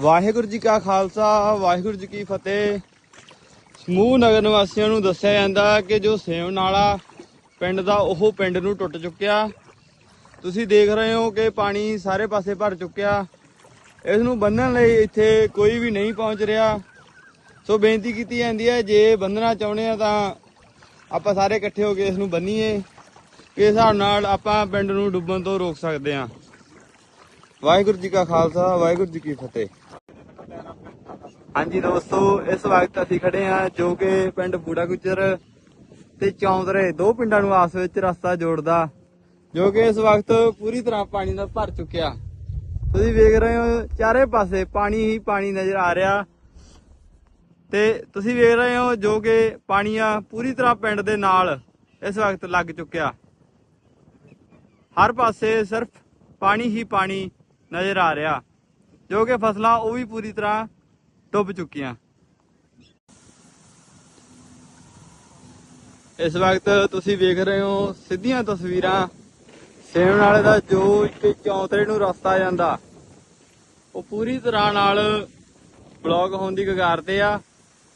ਵਾਹਿਗੁਰੂ ਜੀ ਕਾ ਖਾਲਸਾ, ਵਾਹਿਗੁਰੂ ਜੀ ਕੀ ਫਤਿਹ। ਸਮੂਹ ਨਗਰ ਨਿਵਾਸੀਆਂ ਨੂੰ ਦੱਸਿਆ ਜਾਂਦਾ ਕਿ ਜੋ ਸੇਵ ਨਾਲਾ ਪਿੰਡ ਦਾ, ਉਹ ਪਿੰਡ ਨੂੰ ਟੁੱਟ ਚੁੱਕਿਆ। ਤੁਸੀਂ ਦੇਖ ਰਹੇ ਹੋ ਕਿ ਪਾਣੀ ਸਾਰੇ ਪਾਸੇ ਭਰ ਚੁੱਕਿਆ। ਇਸ ਨੂੰ ਬੰਨਣ ਲਈ ਇੱਥੇ ਕੋਈ ਵੀ ਨਹੀਂ ਪਹੁੰਚ ਰਿਹਾ। ਸੋ ਬੇਨਤੀ ਕੀਤੀ ਜਾਂਦੀ ਹੈ, ਜੇ ਬੰਨਣਾ ਚਾਹੁੰਦੇ ਆ ਤਾਂ ਆਪਾਂ ਸਾਰੇ ਇਕੱਠੇ ਹੋ ਕੇ ਇਸ ਨੂੰ ਬੰਨੀਏ ਇਸ ਹਿਸਾਬ ਨਾਲ ਆਪਾਂ ਪਿੰਡ ਨੂੰ ਡੁੱਬਣ ਤੋਂ ਰੋਕ ਸਕਦੇ ਹਾਂ। ਵਾਹਿਗੁਰੂ ਜੀ ਕਾ ਖਾਲਸਾ, ਵਾਹਿਗੁਰੂ ਜੀ ਕੀ ਫਤਿਹ। ਹਾਂਜੀ ਦੋਸਤੋ, ਇਸ ਵਕਤ ਅਸੀਂ ਖੜੇ ਹਾਂ ਜੋ ਕਿ ਪਿੰਡ ਬੂੜਾ ਗੁੱਜਰ ਤੇ ਚੌਂਦਰੇ, ਦੋ ਪਿੰਡਾਂ ਨੂੰ ਆਪਸ ਵਿੱਚ ਰਸਤਾ ਜੋੜਦਾ, ਜੋ ਕਿ ਇਸ ਵਕਤ ਪੂਰੀ ਤਰ੍ਹਾਂ ਪਾਣੀ ਨਾਲ ਭਰ ਚੁੱਕਿਆ। ਤੁਸੀਂ ਵੇਖ ਰਹੇ ਹੋ, ਚਾਰੇ ਪਾਸੇ ਪਾਣੀ ਹੀ ਪਾਣੀ ਨਜ਼ਰ ਆ ਰਿਹਾ। ਤੇ ਤੁਸੀਂ ਵੇਖ ਰਹੇ ਹੋ ਜੋ ਕਿ ਪਾਣੀ ਆ ਪੂਰੀ ਤਰ੍ਹਾਂ ਪਿੰਡ ਦੇ ਨਾਲ ਇਸ ਵਕਤ ਲੱਗ ਚੁੱਕਿਆ। ਹਰ ਪਾਸੇ ਸਿਰਫ ਪਾਣੀ ਹੀ ਪਾਣੀ ਨਜ਼ਰ ਆ ਰਿਹਾ, ਜੋ ਕਿ ਫਸਲਾਂ ਉਹ ਵੀ ਪੂਰੀ ਤਰ੍ਹਾਂ ਡੁੱਬ ਚੁੱਕੀਆਂ। ਇਸ ਵਕਤ ਤੁਸੀਂ ਵੇਖ ਰਹੇ ਹੋ ਸਿੱਧੀਆਂ ਤਸਵੀਰਾਂ। ਸੇਵਨ ਵਾਲੇ ਦਾ ਜੋ ਇੱਕ ਚੌਂਤਰੇ ਨੂੰ ਰਸਤਾ ਜਾਂਦਾ, ਉਹ ਪੂਰੀ ਤਰ੍ਹਾਂ ਨਾਲ ਬਲੌਕ ਹੋਣ ਦੀ ਕਗਾਰ ਤੇ ਆ,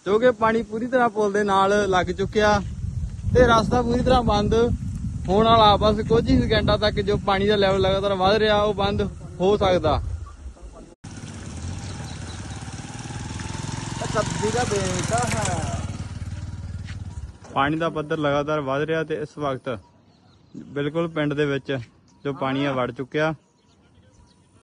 ਜੋ ਕਿ ਪਾਣੀ ਪੂਰੀ ਤਰ੍ਹਾਂ ਪੁਲ ਦੇ ਨਾਲ ਲੱਗ ਚੁੱਕਿਆ ਤੇ ਰਸਤਾ ਪੂਰੀ ਤਰ੍ਹਾਂ ਬੰਦ ਹੋਣ ਵਾਲਾ, ਬਸ ਕੁਝ ਹੀ ਸਕਿੰਟਾਂ ਤੱਕ ਜੋ ਪਾਣੀ ਦਾ ਲੈਵਲ ਲਗਾਤਾਰ ਵਧ ਰਿਹਾ, ਉਹ ਬੰਦ ਹੋ ਸਕਦਾ। ਸਬਜ਼ੀ ਦਾ ਬੇਟਾ ਹੈ। ਪਾਣੀ ਦਾ ਪੱਧਰ ਲਗਾਤਾਰ ਵਧ ਰਿਹਾ ਤੇ ਇਸ ਵਕਤ ਬਿਲਕੁਲ ਪਿੰਡ ਦੇ ਵਿੱਚ ਜੋ ਪਾਣੀ ਆ ਵੜ ਚੁੱਕਿਆ।